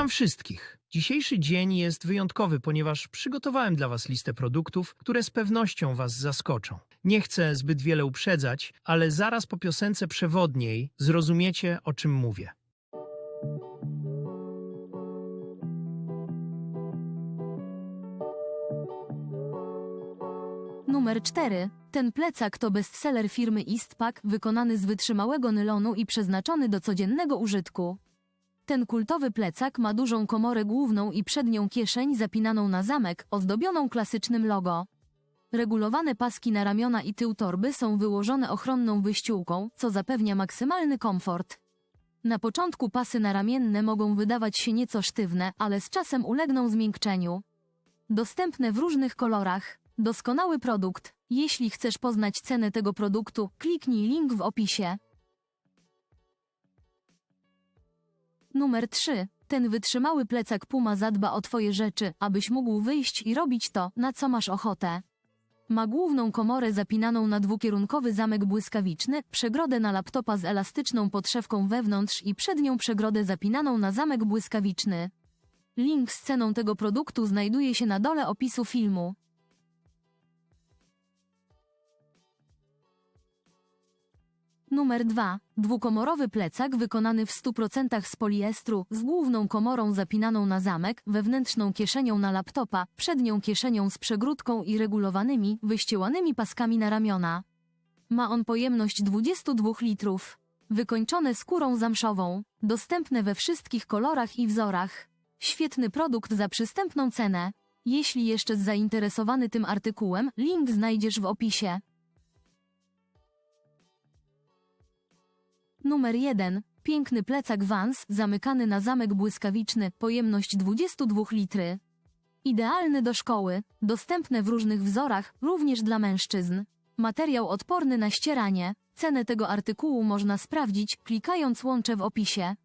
Witam wszystkich. Dzisiejszy dzień jest wyjątkowy, ponieważ przygotowałem dla Was listę produktów, które z pewnością Was zaskoczą. Nie chcę zbyt wiele uprzedzać, ale zaraz po piosence przewodniej zrozumiecie, o czym mówię. Numer 4. Ten plecak to bestseller firmy Eastpak, wykonany z wytrzymałego nylonu i przeznaczony do codziennego użytku. Ten kultowy plecak ma dużą komorę główną i przednią kieszeń zapinaną na zamek, ozdobioną klasycznym logo. Regulowane paski na ramiona i tył torby są wyłożone ochronną wyściółką, co zapewnia maksymalny komfort. Na początku pasy naramienne mogą wydawać się nieco sztywne, ale z czasem ulegną zmiękczeniu. Dostępne w różnych kolorach. Doskonały produkt. Jeśli chcesz poznać cenę tego produktu, kliknij link w opisie. Numer 3. Ten wytrzymały plecak Puma zadba o Twoje rzeczy, abyś mógł wyjść i robić to, na co masz ochotę. Ma główną komorę zapinaną na dwukierunkowy zamek błyskawiczny, przegrodę na laptopa z elastyczną podszewką wewnątrz i przednią przegrodę zapinaną na zamek błyskawiczny. Link z ceną tego produktu znajduje się na dole opisu filmu. Numer 2. Dwukomorowy plecak wykonany w 100% z poliestru, z główną komorą zapinaną na zamek, wewnętrzną kieszenią na laptopa, przednią kieszenią z przegródką i regulowanymi, wyściełanymi paskami na ramiona. Ma on pojemność 22 litrów. Wykończone skórą zamszową. Dostępne we wszystkich kolorach i wzorach. Świetny produkt za przystępną cenę. Jeśli jeszcze zainteresowany tym artykułem, link znajdziesz w opisie. Numer 1. Piękny plecak Vans, zamykany na zamek błyskawiczny, pojemność 22 litry. Idealny do szkoły, dostępne w różnych wzorach, również dla mężczyzn. Materiał odporny na ścieranie. Cenę tego artykułu można sprawdzić, klikając łącze w opisie.